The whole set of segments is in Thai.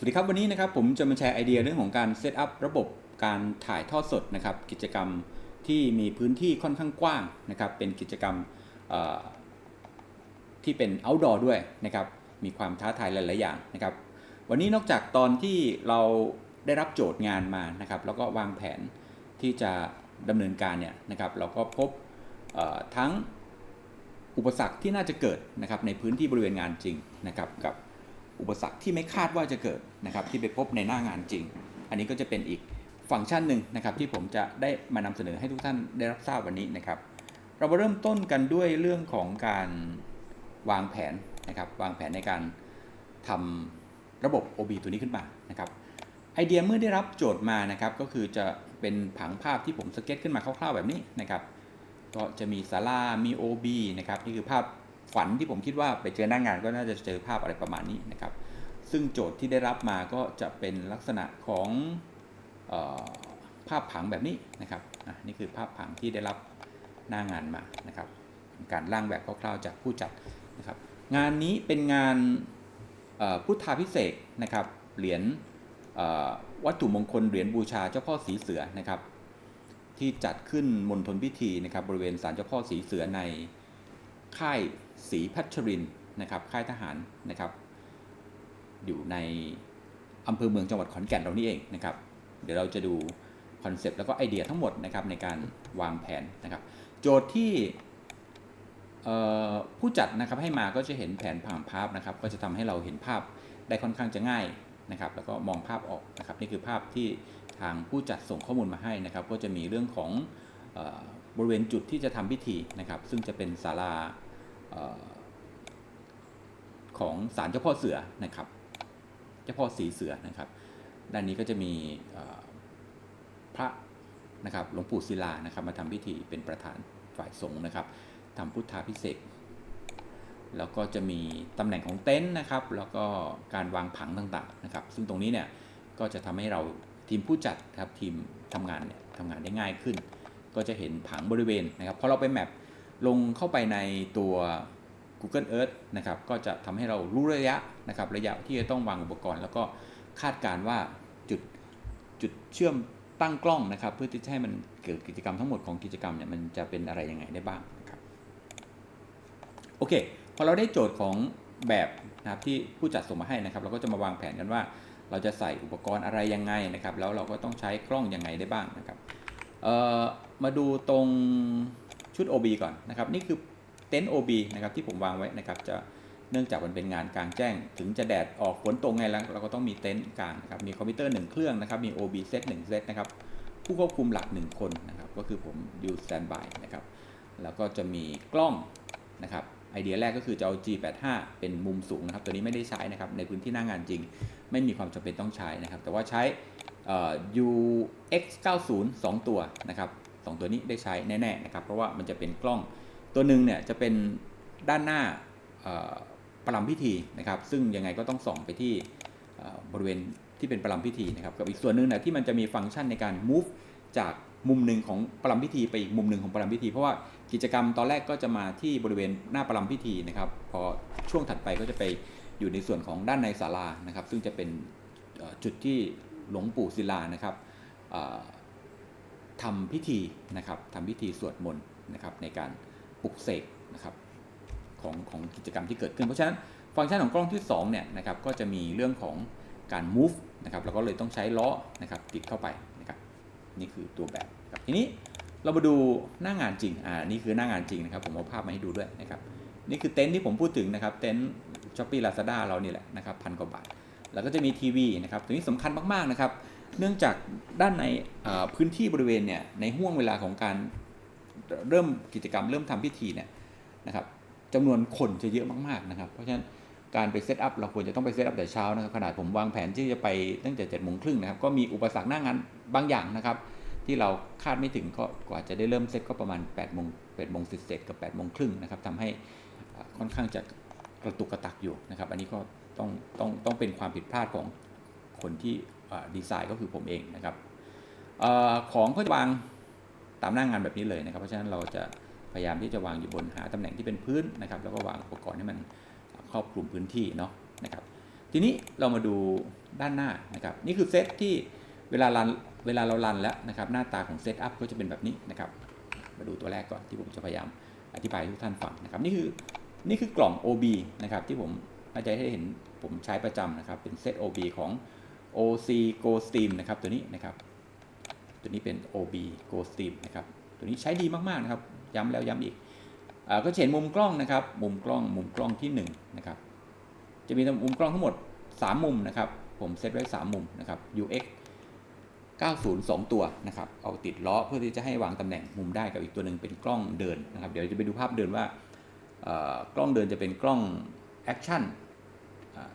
สวัสดีครับวันนี้นะครับผมจะมาแชร์ไอเดียเรื่องของการเซตอัพระบบการถ่ายทอดสดนะครับกิจกรรมที่มีพื้นที่ค่อนข้างกว้างนะครับเป็นกิจกรรมที่เป็น outdoor ด้วยนะครับมีความท้าทายหลาย ๆ อย่างนะครับวันนี้นอกจากตอนที่เราได้รับโจทย์งานมานะครับแล้วก็วางแผนที่จะดำเนินการเนี่ยนะครับเราก็พบทั้งอุปสรรคที่น่าจะเกิดนะครับในพื้นที่บริเวณงานจริงนะครับกับอุปสรรคที่ไม่คาดว่าจะเกิด นะครับที่ไปพบในหน้างานจริง อันนี้ก็จะเป็นอีกฟังก์ชันหนึ่งนะครับที่ผมจะได้มานำเสนอให้ทุกท่านได้รับทราบวันนี้นะครับ เรามาเริ่มต้นกันด้วยเรื่องของการวางแผนนะครับวางแผนในการทำระบบ OB ตัวนี้ขึ้นมานะครับไอเดียเมื่อได้รับโจทย์มานะครับก็คือจะเป็นผังภาพที่ผมสเก็ตขึ้นมาคร่าวๆแบบนี้นะครับก็จะมีศาลามี OB นะครับนี่คือภาพฝันที่ผมคิดว่าไปเจอหน้างงานก็น่าจะเจอภาพอะไรประมาณนี้นะครับ ซึ่งโจทย์ที่ได้รับมาก็จะเป็นลักษณะของออภาพผังแบบนี้นะครับอะนี่คือภาพผังที่ได้รับหน้างานมานะครับ การร่างแบบคร่าวๆจากผู้จัดนะครับ งานนี้เป็นงานพุทธาพิเศษนะครับ เหรียญวัตถุมงคลเหรียญบูชาเจ้าพ่อสีเสือนะครับ ที่จัดขึ้นมณฑลพิธีนะครับบริเวณศาลเจ้าพ่อสีเสือในค่ายศรีพัชรินนะครับ ค่ายทหารนะครับ อยู่ในอำเภอเมืองจังหวัดขอนแก่นเรานี่เองนะครับ เดี๋ยวเราจะดูคอนเซปต์แล้วก็ไอเดียทั้งหมดนะครับในการวางแผนนะครับ โจทย์ที่ผู้จัดนะครับให้มาก็จะเห็นแผนผังภาพนะครับ ก็จะทำให้เราเห็นภาพได้ค่อนข้างจะง่ายนะครับ แล้วก็มองภาพออกนะครับ นี่คือภาพที่ทางผู้จัดส่งข้อมูลมาให้นะครับ ก็จะมีเรื่องของออบริเวณจุดที่จะทำพิธีนะครับ ซึ่งจะเป็นศาลาออของศาลเจ้าพ่อเสือนะครับ จ้าพ่อสีเสือนะครับ ด้านนี้ก็จะมีพระนะครับหลวงปู่ศิลานะครับ มาทำพิธีเป็นประธานฝ่ายสงฆ์นะครับทำพุทธาพิเศษแล้วก็จะมีตำแหน่งของเต็นท์นะครับ แล้วก็การวางผังต่างๆนะครับ ซึ่งตรงนี้เนี่ยก็จะทำให้เราทีมผู้จัดครับทีมทำงานเนี่ยทำงานได้ง่ายขึ้น ก็จะเห็นผังบริเวณนะครับพอเราไปแมปลงเข้าไปในตัว Google Earth นะครับก็จะทำให้เรารู้ระยะนะครับระยะที่จะต้องวางอุปกรณ์ แล้วก็คาดการณ์ว่าจุดจุดเชื่อมตั้งกล้องนะครับ เพื่อที่จะให้มันเกิดกิจกรรมทั้งหมดของกิจกรรมเนี่ยมันจะเป็นอะไรยังไงได้บ้างนะครับโอเคพอเราได้โจทย์ของแบบนะครับที่ผู้จัดส่งมาให้นะครับ เราก็จะมาวางแผนกันว่า เราจะใส่อุปกรณ์อะไรยังไงนะครับ แล้วเราก็ต้องใช้กล้องยังไงได้บ้างนะครับมาดูตรงชุด OB ก่อนนะครับ นี่คือ เต็นท์ OB นะครับที่ผมวางไว้นะครับจะเนื่องจากมันเป็นงานกลางแจ้ง ถึงจะแดดออกฝนตกไงแล้ว เราก็ต้องมีเต็นท์กลางนะครับมีคอมพิวเตอร์หนึ่งเครื่องนะครับมี OB เซตหนึ่งเซตนะครับผู้ควบคุมหลัก 1 คนนะครับก็คือผมอยู่สแตนบายนะครับแล้วก็จะมีกล้องนะครับไอเดียแรกก็คือจะเอา G85 เป็นมุมสูงนะครับตัวนี้ไม่ได้ใช้นะครับในพื้นที่หน้างานจริง ไม่มีความจำเป็นต้องใช้นะครับแต่ว่าใช้เอ่อ UX90 2 ตัวนะครับสองตัวนี้ได้ใช้แน่ๆนะครับเพราะว่ามันจะเป็นกล้อง ตัวหนึ่งเนี่ยจะเป็นด้านหน้าประลัมพิธีนะครับ ซึ่งยังไงก็ต้องส่องไปที่บริเวณที่เป็นประลัมพิธีนะครับกับอีกส่วนหนึ่งนะที่มันจะมีฟังก์ชันในการ move จากมุมหนึ่งของประลัมพิธีไปอีกมุมหนึ่งของประลัมพิธี เพราะว่ากิจกรรมตอนแรกก็จะมาที่บริเวณหน้าประลัมพิธีนะครับ พอช่วงถัดไปก็จะไปอยู่ในส่วนของด้านในศาลานะครับ ซึ่งจะเป็นจุดที่หลวงปู่ศิลานะครับทำพิธีนะครับทำพิธีสวดมนต์นะครับในการ ปลุกเสกนะครับของของกิจกรรมที่เกิดขึ้น เพราะฉะนั้นฟังก์ชันของกล้องที่2เนี่ยนะครับก็จะมีเรื่องของการ move นะครับแล้วก็เลยต้องใช้ล้อนะครับติดเข้าไปนะครับนี่คือตัวแบบครับทีนี้เรามาดูหน้างานจริงอ่านี่คือหน้างานจริงนะครับผมเอาภาพมาให้ดูด้วยนะครับนี่คือเต็นท์ที่ผมพูดถึงนะครับเต็นท์ช้อปปี้ลาซาด้าเรานี่แหละนะครับพันกว่าบาทแล้วก็จะมีทีวีนะครับตัวนี้สำคัญมากๆนะครับ เนื่องจากด้านในพื้นที่บริเวณเนี่ยในห่วงเวลาของการ เริ่มกิจกรรมเริ่มทำพิธีเนี่ยนะครับจำนวนคนจะเยอะมากๆนะครับ เพราะฉะนั้นการไปเซตอัพเราควรจะต้องไปเซตอัพแต่เช้านะครับขนาดผมวางแผนที่จะไปตั้งแต่7จ็ดโมงครึ่งนะครับก็มีอุปสรรคหน้างานบางอย่างนะครับ ที่เราคาดไม่ถึงก็กว่าจะได้เริ่มเซตก็ประมาณ8ปดโมงแปดโมงสิบเสร็จกับ8ปดโมงครึ่งนะครับทำให้ค่อนข้างจะกระตุกกระตักอยู่นะครับ อันนี้ก็ต้องต้องต้องเป็นความผิดพลาดของคนที่ดีไซน์ก็คือผมเองนะครับออของก็จะวาง ตามหน้างงานแบบนี้เลยนะครับ เพราะฉะนั้นเราจะพยายามที่จะวางอยู่บนหาตำแหน่งที่เป็นพื้นนะครับ แล้วก็วางอุปกรณ์ให้มันครอบคลุมพื้นที่เนาะนะครับ ทีนี้เรามาดูด้านหน้านะครับ นี่คือเซตที่เวลารันเวลาเรารันแล้วนะครับ หน้าตาของเซตอัพก็จะเป็นแบบนี้นะครับ มาดูตัวแรกก่อนที่ผมจะพยายามอธิบายให้ทุกท่านฟังนะครับ นี่คือนี่คือกล่อง OB นะครับที่ผมอาจจะให้เห็นผมใช้ประจำนะครับ เป็นเซต OB ของ OC Go Steam นะครับตัวนี้นะครับ ตัวนี้เป็น OB Go Stream นะครับ ตัวนี้ใช้ดีมากๆนะครับ ย้ำแล้วย้ำอีกอก็เห็นมุมกล้องนะครับ มุมกล้อง มุมกล้องที่1นะครับ จะมีมุมกล้องทั้งหมด 3 มุมนะครับ ผมเซตไว้ 3 มุมนะครับ UX 902 ตัวนะครับ เอาติดล้อเพื่อที่จะให้วางตำแหน่งมุมได้กับอีกตัวหนึ่งเป็นกล้องเดินนะครับ เดี๋ยวจะไปดูภาพเดินว่ากล้องเดินจะเป็นกล้องแอคชั่น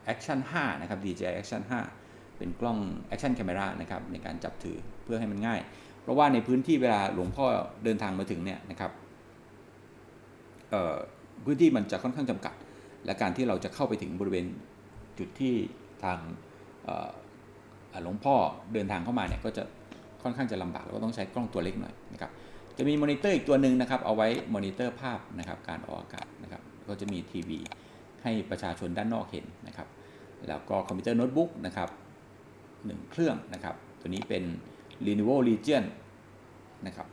แอคชั่น5นะครับ DJI Action 5 เป็นกล้องแอคชั่นแคม e รานะครับในการจับถือเพื่อให้มันง่าย เพราะว่าในพื้นที่เวลาหลวงพ่อเดินทางมาถึงเนี่ยนะครับพื้นที่มันจะค่อนข้างจำกัด และการที่เราจะเข้าไปถึงบริเวณจุดที่ทางหลวงพ่อเดินทางเข้ามาเนี่ยก็จะค่อนข้างจะลำบากแล้วก็ต้องใช้กล้องตัวเล็กหน่อยนะครับจะมีมอนิเตอร์อีกตัวหนึ่งนะครับเอาไว้มอนิเตอร์ภาพนะครับการออกอากาศนะครับก็จะมีทีวีให้ประชาชนด้านนอกเห็นนะครับแล้วก็คอมพิวเตอร์โน้ตบุ๊กนะครับ หนึ่งเครื่องนะครับ ตัวนี้เป็น Lenovo Legion นะครับ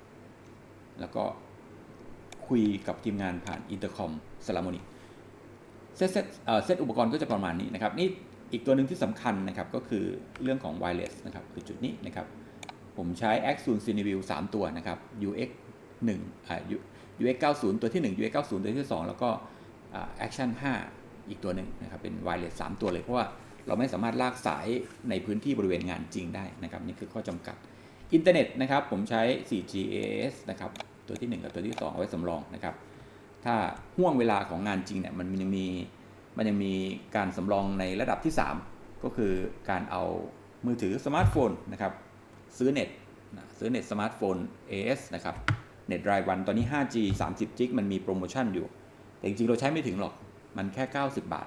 แล้วก็คุยกับทีมงานผ่านอินเตอร์คอมสลามนิเซตเซตเอ่อเซตอุปกรณ์ก็จะประมาณนี้นะครับ นี่อีกตัวหนึ่งที่สำคัญนะครับ ก็คือเรื่องของ wireless นะครับ คือจุดนี้นะครับ ผมใช้ a x u n Cineview 3 ตัวนะครับ UX 1อ่า UX 90 ตัวที่ 1 UX 90 ตัวที่ 2 แล้วก็ Action 5 อีกตัวหนึ่งนะครับ เป็น wireless 3 ตัวเลยเพราะว่า เราไม่สามารถลากสายในพื้นที่บริเวณงานจริงได้นะครับนี่คือข้อจำกัดอินเทอร์เน็ตนะครับผมใช้ 4GAS นะครับตัวที่ 1 กับตัวที่ 2 เอาไว้สำรองนะครับถ้าห่วงเวลาของงานจริงเนี่ยมันยังมีมันยังมีการสำรองในระดับที่ 3 ก็คือการเอามือถือสมาร์ทโฟนนะครับซื้อเน็ตซื้อเน็ตสมาร์ทโฟน AS นะครับเน็ตรายวันตอนนี้ 5G 30 จิกมันมีโปรโมชั่นอยู่ แต่จริงๆ เราใช้ไม่ถึงหรอก มันแค่ 90 บาท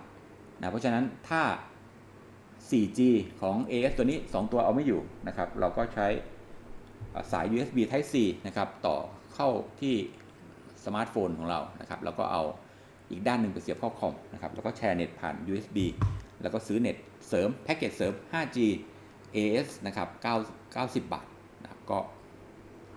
นะเพราะฉะนั้นถ้า 4G ของ AS ตัวนี้ 2 ตัวเอาไม่อยู่นะครับ เราก็ใช้สาย USB Type C นะครับ ต่อเข้าที่สมาร์ทโฟนของเรานะครับ แล้วก็เอาอีกด้านหนึ่งไปเสียบเข้าคอมนะครับ แล้วก็แชร์เน็ตผ่าน USB แล้วก็ซื้อเน็ตเสริมแพ็กเกจเสริม 5G AS นะครับ9 90 บาทนะครับก็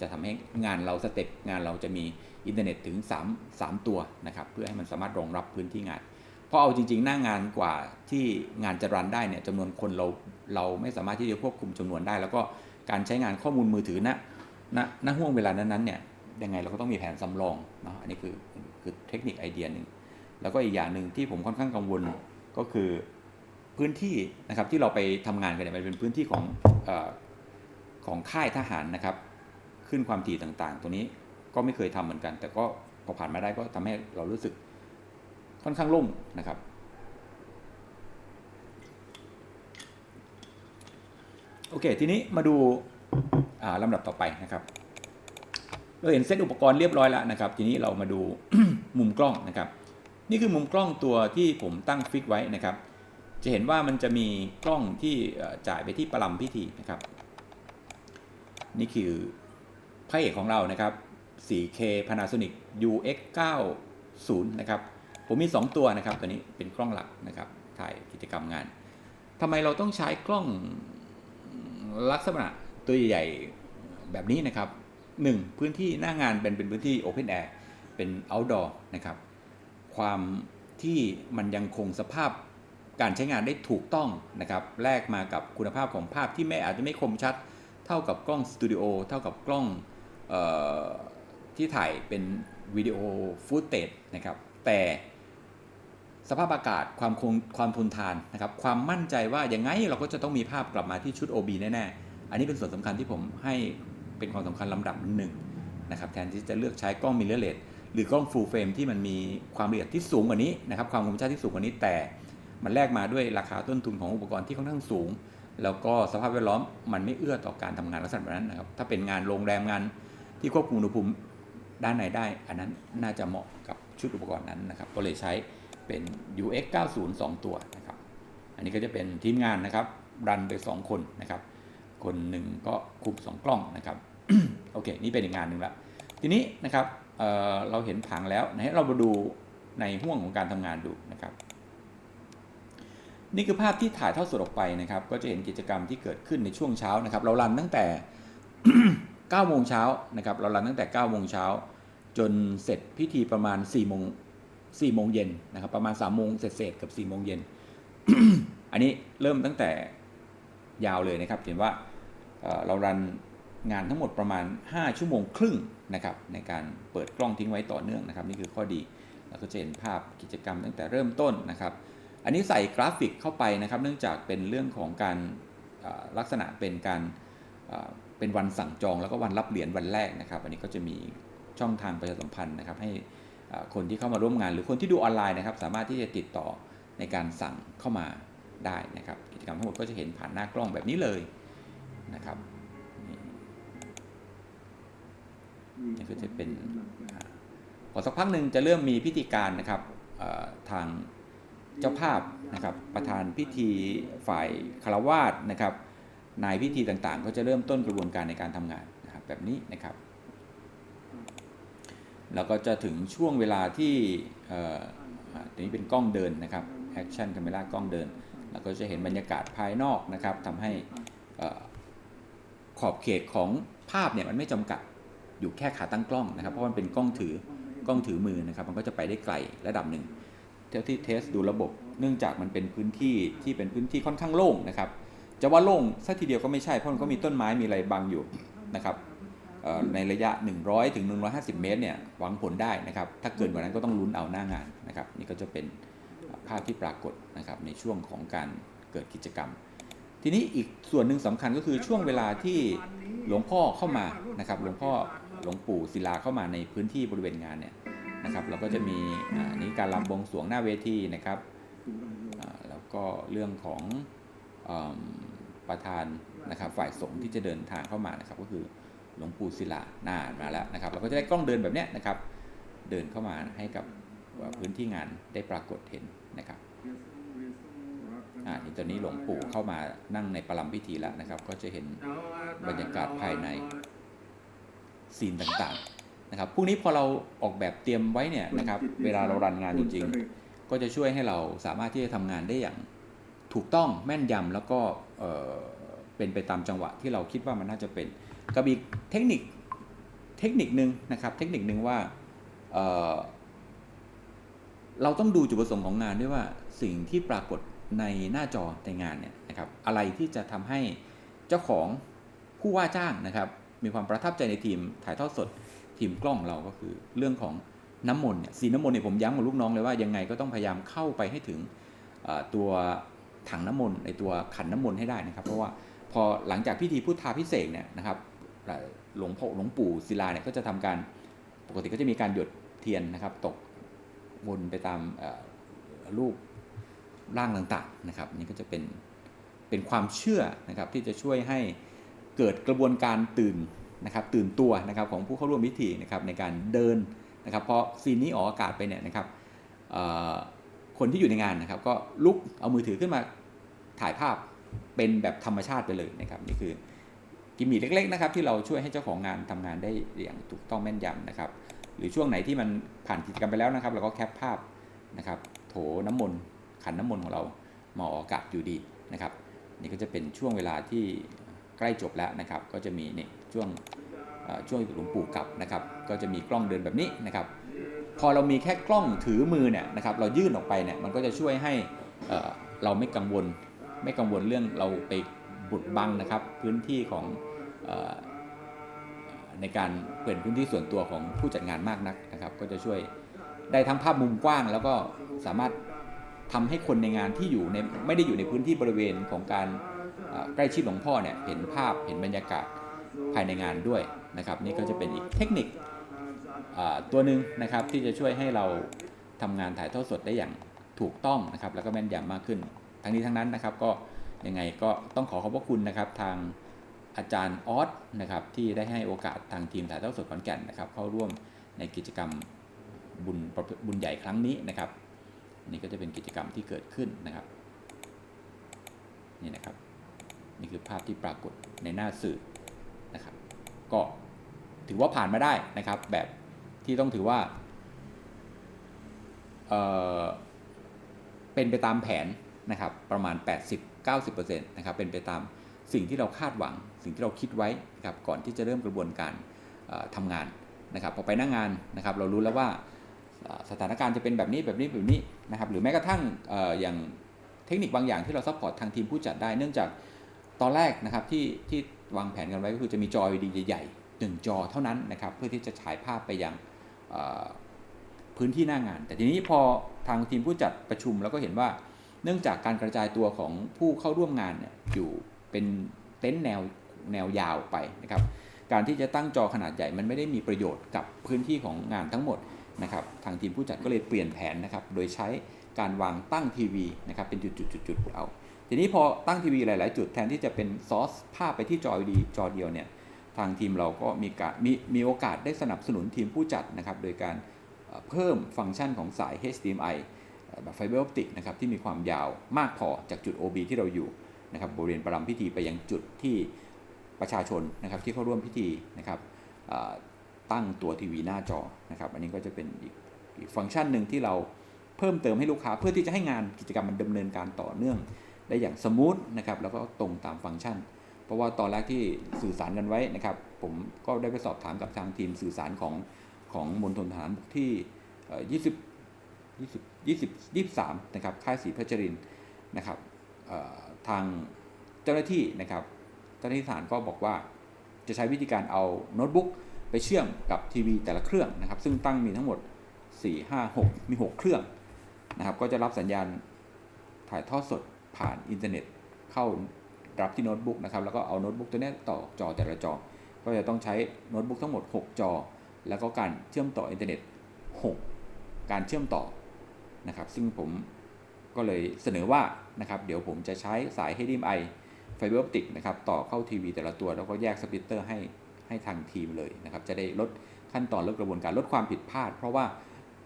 จะทำให้งานเราสเต็ปงานเราจะมีอินเทอร์เน็ตถึง 3 3 ตัวนะครับ เพื่อให้มันสามารถรองรับพื้นที่งาน เพราะเอาจริง ๆ หน้างานกว่าที่งานจะรันได้เนี่ยจำนวนคนเราเราไม่สามารถที่จะควบคุมจำนวนได้ แล้วก็การใช้งานข้อมูลมือถือณณณห่วงเวลานั้นๆเนี่ยยังไงเราก็ต้องมีแผนสำรองเนาะอันนี้คือคือเทคนิคไอเดียหนึ่งแล้วก็อีกอย่างหนึ่งที่ผมค่อนข้างกังวลก็คือพื้นที่นะครับที่เราไปทำงานกันเนี่ยมันเป็นพื้นที่ของอของค่ายทหารนะครับ ขึ้นความถี่ต่างๆ ตัวนี้ก็ไม่เคยทำเหมือนกัน แต่ก็พอผ่านมาได้ก็ทำให้เรารู้สึก ค่อนข้างโล่งนะครับ โอเค ทีนี้มาดูาลำดับต่อไปนะครับ เราเห็นเซตอุปกรณ์เรียบร้อยแล้วนะครับ ทีนี้เรามาดูมุมกล้องนะครับ นี่คือมุมกล้องตัวที่ผมตั้งฟิกไว้นะครับ จะเห็นว่ามันจะมีกล้องที่จ่ายไปที่ประลำพิธีนะครับ นี่คือพระเอกของเรานะครับ 4K Panasonic UX 90 นะครับ ผมมี 2 ตัวนะครับตัวนี้เป็นกล้องหลักนะครับถ่ายกิจกรรมงานทำไมเราต้องใช้กล้องลักษณะตัวใหญ่ๆแบบนี้นะครับ 1. พื้นที่หน้างานเป็นเป็นพื้นที่ Open Air เป็น Outdoor นะครับ ความที่มันยังคงสภาพการใช้งานได้ถูกต้องนะครับแลกมากับคุณภาพของภาพที่ไม่อาจจะไม่คมชัด เท่ากับกล้องสตูดิโอเท่ากับกล้องออที่ถ่ายเป็นวิดีโอฟุตเตจนะครับแต่ สภาพอากาศความคงความทนทานนะครับความมั่นใจว่ายังไงเราก็จะต้องมีภาพกลับมาที่ชุด OB แน่ๆ อันนี้เป็นส่วนสำคัญที่ผมให้เป็นความสำคัญลำดับหนึ่งนะครับแทนที่จะเลือกใช้กล้องมิเรเลสหรือกล้องฟูลเฟรมที่มันมีความละเอียดที่สูงกว่านี้นะครับความคมชัดที่สูงกว่านี้แต่มันแลกมาด้วยราคาต้นทุนของอุปกรณ์ที่ค่อนข้างสูง แล้วก็สภาพแวดล้อมมันไม่เอื้อต่อการทำงานลักษณะแบบนั้นนะครับถ้าเป็นงานโรงแรมงานที่ควบคุมอุณหภูมิด้านในได้ อันนั้นน่าจะเหมาะกับชุดอุปกรณ์นั้นนะครับก็เลยใช้ เป็น UX 90 2 ตัวนะครับ อันนี้ก็จะเป็นทีมงานนะครับ รันไป 2 คนนะครับ คนหนึ่งก็คุม 2 กล้องนะครับ โอเค นี่เป็นอีกงานหนึ่งละ ทีนี้นะครับเเราเห็นผังแล้วนะฮะเรามาดูในห่วงของการทำงานดูนะครับ นี่คือภาพที่ถ่ายทอดสดออกไปนะครับ ก็จะเห็นกิจกรรมที่เกิดขึ้นในช่วงเช้านะครับ เรารันตั้งแต่9โมงเช้านะครับ เรารันตั้งแต่9โมงเช้าจนเสร็จพิธีประมาณ4โมง 4โมงเย็นนะครับประมาณ3โมงเสร็จๆกับ4โมงเย็นอันนี้เริ่มตั้งแต่ยาวเลยนะครับเห็นว่าเรารันงานทั้งหมดประมาณ 5 ชั่วโมงครึ่งนะครับในการเปิดกล้องทิ้งไว้ต่อเนื่องนะครับ นี่คือข้อดีเราก็จะเห็นภาพกิจกรรมตั้งแต่เริ่มต้นนะครับ อันนี้ใส่กราฟิกเข้าไปนะครับ เนื่องจากเป็นเรื่องของการลักษณะเป็นการเป็นวันสั่งจองแล้วก็วันรับเหรียญวันแรกนะครับ อันนี้ก็จะมีช่องทางประชาสัมพันธ์นะครับให้ คนที่เข้ามาร่วมงาน หรือคนที่ดูออนไลน์นะครับ สามารถที่จะติดต่อในการสั่งเข้ามาได้นะครับ กิจกรรมทั้งหมดก็จะเห็นผ่านหน้ากล้องแบบนี้เลยนะครับนี่ก็จะเป็นอพอสักพักหนึ่งจะเริ่มมีพิธีการนะครับทางเจ้าภาพนะครับ ประธานพิธีฝ่ายคารวาสนะครับนายพิธีต่างๆ ก็จะเริ่มต้นกระบวนการในการทำงานนะครับแบบนี้นะครับ แล้วก็จะถึงช่วงเวลาที่ตัวนี้เป็นกล้องเดินนะครับแอคชั่น a m ม r a กล้องเดินแล้วก็จะเห็นบรรยากาศภายนอกนะครับทำให้ขอบเขตของภาพเนี่ยมันไม่จำกัดอยู่แค่ขาตั้งกล้องนะครับ เพราะมันเป็นกล้องถือกล้องถือมือนะครับ มันก็จะไปได้ไกลระดับหนึ่งเท่าที่เทสดูระบบ เนื่องจากมันเป็นพื้นที่ที่เป็นพื้นที่ค่อนข้างโล่งนะครับ จะว่าโล่งซะทีเดียวก็ไม่ใช่เพราะมันก็มีต้นไม้มีอะไรบังอยู่นะครับ ในระยะ 100ถึง150 เมตรเนี่ยหวังผลได้นะครับถ้าเกินกว่านั้นก็ต้องลุ้นเอาหน้างานนะครับนี่ก็จะเป็นภาพที่ปรากฏนะครับในช่วงของการเกิดกิจกรรม ทีนี้อีกส่วนหนึ่งสำคัญก็คือช่วงเวลาที่หลวงพ่อเข้ามานะครับหลวงพ่อหลวงปู่ศิลาเข้ามาในพื้นที่บริเวณงานเนี่ยนะครับเราก็จะมีนี่การรำบวงสรวงหน้าเวทีนะครับแล้วก็เรื่องของอประธานนะครับฝ่ายสงฆ์ที่จะเดินทางเข้ามานะครับก็คือ หลวงปู่ศิลาหน้ามาแล้วนะครับ เราก็จะได้กล้องเดินแบบนี้นะครับ เดินเข้ามาให้กับพื้นที่งานได้ปรากฏเห็นนะครับอ่าทีตอนนี้หลวงปู่เข้ามานั่งในประลัมพิธีแล้วนะครับ ก็จะเห็นบรรยากาศภายในซีนต่างๆนะครับ พวกนี้พอเราออกแบบเตรียมไว้เนี่ยนะครับ เวลาเรารันงานจริง ๆ ก็จะช่วยให้เราสามารถที่จะทำงานได้อย่างถูกต้องแม่นยำแล้วก็เออเป็นไปตามจังหวะที่เราคิดว่ามันน่าจะเป็น กับอีกเทคนิคเทคนิคนึงนะครับ เทคนิคนึงว่าเเราต้องดูจุดประสงค์ของงานด้วยว่าสิ่งที่ปรากฏในหน้าจอในงานเนี่ยนะครับอะไรที่จะทำให้เจ้าของผู้ว่าจ้างนะครับ มีความประทับใจในทีมถ่ายทอดสดทีมกล้องเราก็คือเรื่องของน้ำมนต์เนี่ยสีน้ำมนต์เนี่ยผมย้ำกับลูกน้องเลยว่ายังไงก็ต้องพยายามเข้าไปให้ถึงตัวถังน้ำมนต์ในตัวขันน้ำมนต์ให้ได้นะครับ เพราะว่าพอหลังจากพิธีพุทธาพิเศษเนี่ยนะครับ หลวงพ่อหลวงปู่ศิลาเนี่ยก็จะทำการปกติก็จะมีการหยดเทียนนะครับ ตกวนไปตามรูปร่างต่างๆนะครับ นี่ก็จะเป็นเป็นความเชื่อนะครับที่จะช่วยให้เกิดกระบวนการตื่นนะครับ ตื่นตัวนะครับของผู้เข้าร่วมพิธีนะครับในการเดินนะครับพอซีนนี้ออกอากาศไปเนี่ยนะครับคนที่อยู่ในงานนะครับ ก็ลุกเอามือถือขึ้นมาถ่ายภาพเป็นแบบธรรมชาติไปเลยนะครับ นี่คือ กิมมิคเล็กๆนะครับที่เราช่วยให้เจ้าของงานทำงานได้อย่างถูกต้องแม่นยำนะครับหรือช่วงไหนที่มันผ่านกิจกรรมไปแล้วนะครับเราก็แคปภาพนะครับโถน้ำมนต์ขันน้ำมนต์ของเรามาออกอากาศอยู่ดีนะครับนี่ก็จะเป็นช่วงเวลาที่ใกล้จบแล้วนะครับ ก็จะมีนี่ช่วงช่วงหลวงปู่กลับนะครับ ก็จะมีกล้องเดินแบบนี้นะครับ พอเรามีแค่กล้องถือมือเนี่ยนะครับ เรายื่นออกไปเนี่ยมันก็จะช่วยให้เราไม่กังวล ไม่กังวลเรื่องเราไปบุดบังนะครับ พื้นที่ของ ในการเปิดพื้นที่ส่วนตัวของผู้จัดงานมากนักนะครับ ก็จะช่วยได้ทั้งภาพมุมกว้าง แล้วก็สามารถทำให้คนในงานที่อยู่ในไม่ได้อยู่ในพื้นที่บริเวณของการใกล้ชิดหลวงพ่อเนี่ยเห็นภาพเห็นบรรยากาศภายในงานด้วยนะครับ นี่ก็จะเป็นอีกเทคนิคตัวหนึ่งนะครับที่จะช่วยให้เราทำงานถ่ายทอดสดได้อย่างถูกต้องนะครับ แล้วก็แม่นยำมากขึ้น ทั้งนี้ทั้งนั้นนะครับก็ยังไงก็ต้องขอขอบพระคุณนะครับทาง อาจารย์ออสนะครับที่ได้ให้โอกาสทางทีมถ่ายทอดสดขอนแก่นนะครับเข้าร่วมในกิจกรรมบุญบุญใหญ่ครั้งนี้นะครับนี่ก็จะเป็นกิจกรรมที่เกิดขึ้นนะครับนี่นะครับ นี่คือภาพที่ปรากฏในหน้าสื่อนะครับ ก็ถือว่าผ่านมาได้นะครับ แบบที่ต้องถือว่าเออเป็นไปตามแผนนะครับประมาณ 80-90%นะครับเป็นไปตามสิ่งที่เราคาดหวัง สิ่งที่เราคิดไว้นะครับก่อนที่จะเริ่มกระบวนการเอ่อทำงานนะครับพอไปหน้างงานนะครับเรารู้แล้วว่าสถานการณ์จะเป็นแบบนี้แบบนี้แบบนี้นะครับหรือแม้กระทั่งออย่างเทคนิคบางอย่างที่เราซัพพอร์ตทางทีมผู้จัดได้ เนื่องจากตอนแรกนะครับที่ที่วางแผนกันไว้ก็คือจะมีจอ LED ใหญ่ๆหนึ่งจอเท่านั้นนะครับเพื่อที่จะฉายภาพไปยังพื้นที่หน้างาน แต่ทีนี้พอทางทีมผู้จัดประชุมแล้วก็เห็นว่าเนื่องจากการกระจายตัวของผู้เข้าร่วมงานเนี่ยอยู่เป็นเต็นท์แนว แนวยาวไปนะครับการที่จะตั้งจอขนาดใหญ่มันไม่ได้มีประโยชน์กับพื้นที่ของงานทั้งหมดนะครับทางทีมผู้จัดก็เลยเปลี่ยนแผนนะครับโดยใช้การวางตั้งทีวีนะครับเป็นจุดๆๆเอา ทีนี้พอตั้งทีวีหลาย ๆ จุดแทนที่จะเป็นซอสภาพไปที่จอดีจอเดียวเนี่ยทางทีมเราก็มีการมีมีโอกาสได้สนับสนุนทีมผู้จัดนะครับโดยการเพิ่มฟังก์ชันของสาย HDMI แบบไฟเบอร์ออปติกนะครับที่มีความยาวมากพอจากจุด OB ที่เราอยู่นะครับบริเวณประรำพิธีไปยังจุดที่ ประชาชนนะครับที่เข้าร่วมพิธีนะครับตั้งตัวทีวีหน้าจอนะครับอันนี้ก็จะเป็นอีกอีกฟังก์ชันหนึ่งที่เราเพิ่มเติมให้ลูกค้าเพื่อที่จะให้งานกิจกรรมมันดำเนินการต่อเนื่อง ได้อย่างสมูทนะครับแล้วก็ตรงตามฟังก์ชัน เพราะว่าตอนแรกที่สื่อสารกันไว้นะครับ ผมก็ได้ไปสอบถามกับทางทีมสื่อสารของของมณฑลทหารบกที่เอ่อ20 20 20 23นะครับค่ายศรีพัชรินนะครับทางเจ้าหน้าที่นะครับ เจ้าหน้าที่ทหารก็บอกว่า จะใช้วิธีการเอาโน้ตบุ๊กไปเชื่อมกับทีวีแต่ละเครื่องนะครับ ซึ่งตั้งมีทั้งหมด 4 5 6 มี 6 เครื่องนะครับ ก็จะรับสัญญาณถ่ายทอดสดผ่านอินเทอร์เน็ต เข้ารับที่โน้ตบุ๊กนะครับ แล้วก็เอาโน้ตบุ๊กตัวนี้ต่อจอแต่ละจอ ก็จะต้องใช้โน้ตบุ๊กทั้งหมด 6 จอ แล้วก็การเชื่อมต่ออินเทอร์เน็ต 6 การเชื่อมต่อนะครับ ซึ่งผมก็เลยเสนอว่านะครับ เดี๋ยวผมจะใช้สาย HDMI ไฟเบอร์ออปติกนะครับต่อเข้าทีวีแต่ละตัว แล้วก็แยกสปิตเตอร์ให้ให้ทางทีมเลยนะครับจะได้ลดขั้นตอนลดกระบวนการลดความผิดพลาด เพราะว่า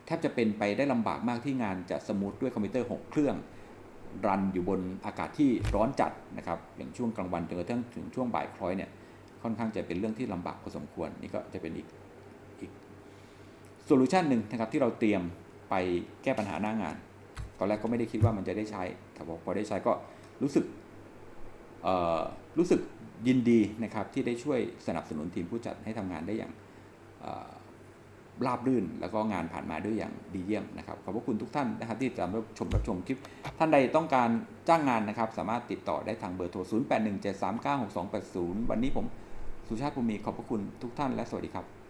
แทบจะเป็นไปได้ลำบากมากที่งานจะสมูทด้วยคอมพิวเตอร์ 6 เครื่อง รันอยู่บนอากาศที่ร้อนจัดนะครับอย่างช่วงกลางวันจนกระทั่งถึงช่วงบ่ายคล้อยเนี่ยค่อนข้างจะเป็นเรื่องที่ลำบากพอสมควรนี่ก็จะเป็นอีกอีกโซลูชันหนึ่งนะครับที่เราเตรียมไปแก้ปัญหาหน้างานตอนแรกก็ไม่ได้คิดว่ามันจะได้ใช้แต่พอได้ใช้ก็รู้สึก รู้สึกยินดีนะครับที่ได้ช่วยสนับสนุนทีมผู้จัดให้ทำงานได้อย่างราบรื่น แล้วก็งานผ่านมาด้วยอย่างดีเยี่ยมนะครับขอบพระคุณทุกท่านนะครับที่ติดตามรับชมรับชมคลิป ท่านใดต้องการจ้างงานนะครับ สามารถติดต่อได้ทางเบอร์โทร 0817396280 วันนี้ผมสุชาติภูมิขอบพระคุณทุกท่านและสวัสดีครับ